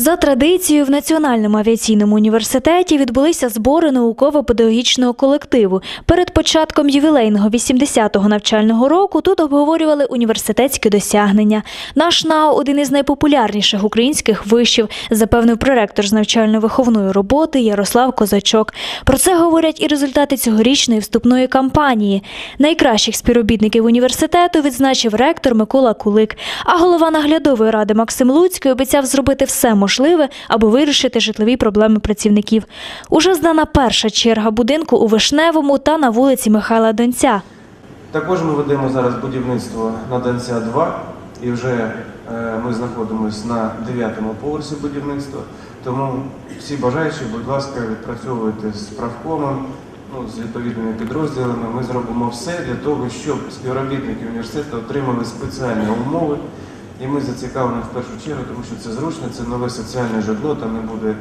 За традицією, в Національному авіаційному університеті відбулися збори науково-педагогічного колективу. Перед початком ювілейного 80-го навчального року тут обговорювали університетські досягнення. Наш НАУ – один із найпопулярніших українських вишів, запевнив проректор з навчально-виховної роботи Ярослав Козачок. Про це говорять і результати цьогорічної вступної кампанії. Найкращих співробітників університету відзначив ректор Микола Кулик. А голова наглядової ради Максим Луцький обіцяв зробити все можливе, аби вирішити житлові проблеми працівників. Уже здана перша черга будинку у Вишневому та на вулиці Михайла Донця. Також ми ведемо зараз будівництво на Донця 2 і вже е, ми знаходимося на 9-му поверсі будівництва. Тому всі бажаючі, будь ласка, відпрацьовуйте з правкомом, ну, з відповідними підрозділами. Ми зробимо все для того, щоб співробітники університету отримали спеціальні умови. І ми зацікавлені в першу чергу, тому що це зручно, це нове соціальне житло, там не буде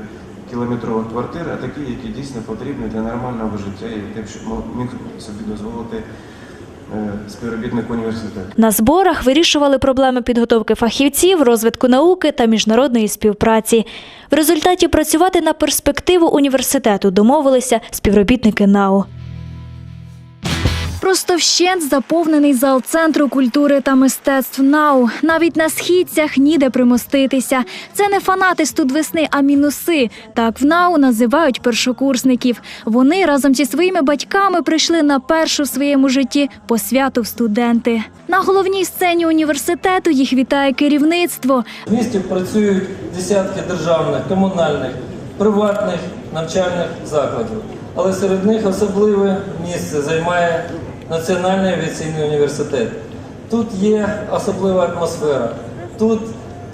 кілометрових квартир, а такі, які дійсно потрібні для нормального життя і тим, щоб міг собі дозволити е, співробітник університету. На зборах вирішували проблеми підготовки фахівців, розвитку науки та міжнародної співпраці. В результаті працювати на перспективу університету домовилися співробітники НАУ. Просто вщент заповнений зал центру культури та мистецтв НАУ. Навіть на східцях ніде примоститися. Це не фанати студвесни, а мінуси. Так в НАУ називають першокурсників. Вони разом зі своїми батьками прийшли на першу в своєму житті посвяту в студенти. На головній сцені університету їх вітає керівництво. В місті працюють десятки державних, комунальних, приватних навчальних закладів. Але серед них особливе місце займає Національний авіаційний університет. Тут є особлива атмосфера, тут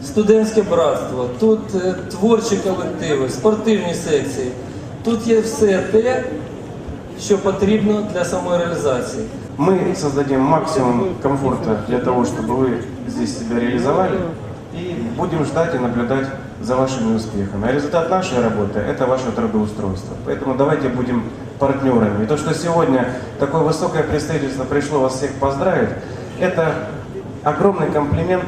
студентське братство, тут е, творчі колективи, спортивні секції. Тут є все те, що потрібно для самореалізації. Мы создадим максимум комфорта для того, чтобы вы здесь себя реализовали и будем ждать и наблюдать за вашими успехами. А результат нашей работы – это ваше трудоустройство. Поэтому давайте будем партнерами. И то, что сегодня такое высокое представительство пришло вас всех поздравить, это огромный комплимент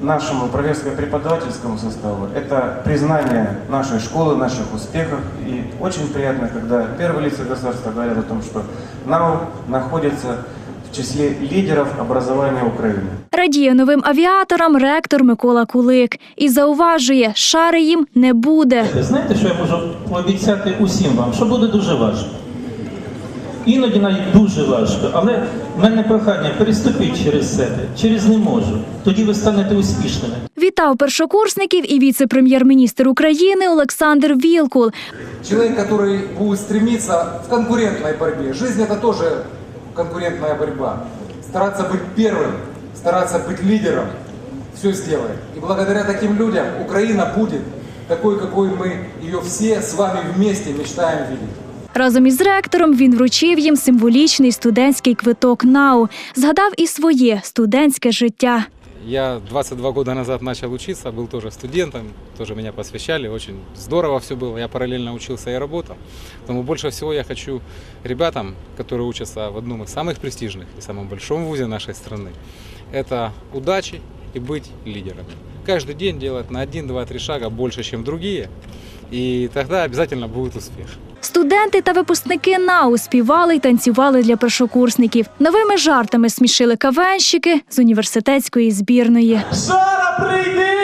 нашему профессорско-преподавательскому составу. Это признание нашей школы, наших успехов. И очень приятно, когда первые лица государства говорят о том, что НАУ находится в числе лидеров образования Украины. Радіє новим авіаторам ректор Микола Кулик і зауважує, шари їм не буде. Знаєте, що я можу пообіцяти усім вам, що буде дуже важко. Іноді навіть дуже важко, але в мене прохання переступіть через себе, через не можу. Тоді ви станете успішними. Вітав першокурсників і віце-прем'єр-міністр України Олександр Вілкул. Человек, который будет стремиться в конкурентной борьбе. Жизнь это тоже конкурентная борьба. Стараться быть первым, стараться быть лидером. Все сделает. И благодаря таким людям Украина будет такой, какой мы ее все с вами вместе мечтаем видеть. Разом із ректором він вручив їм символічний студентський квиток НАУ. Згадав і своє студентське життя. Я 22 года назад начал учиться, был тоже студентом, тоже меня посвящали, очень здорово все было. Я параллельно учился и работал. Поэтому больше всего я хочу ребятам, которые учатся в одном из самых престижных и самом большом вузе нашей страны, это удачи и быть лидерами. Каждый день делать на 1, 2, 3 шага больше, чем другие, и тогда обязательно будет успех. Студенти та випускники НАУ співали й танцювали для першокурсників. Новими жартами смішили кавенщики з університетської збірної. Сара, прийди!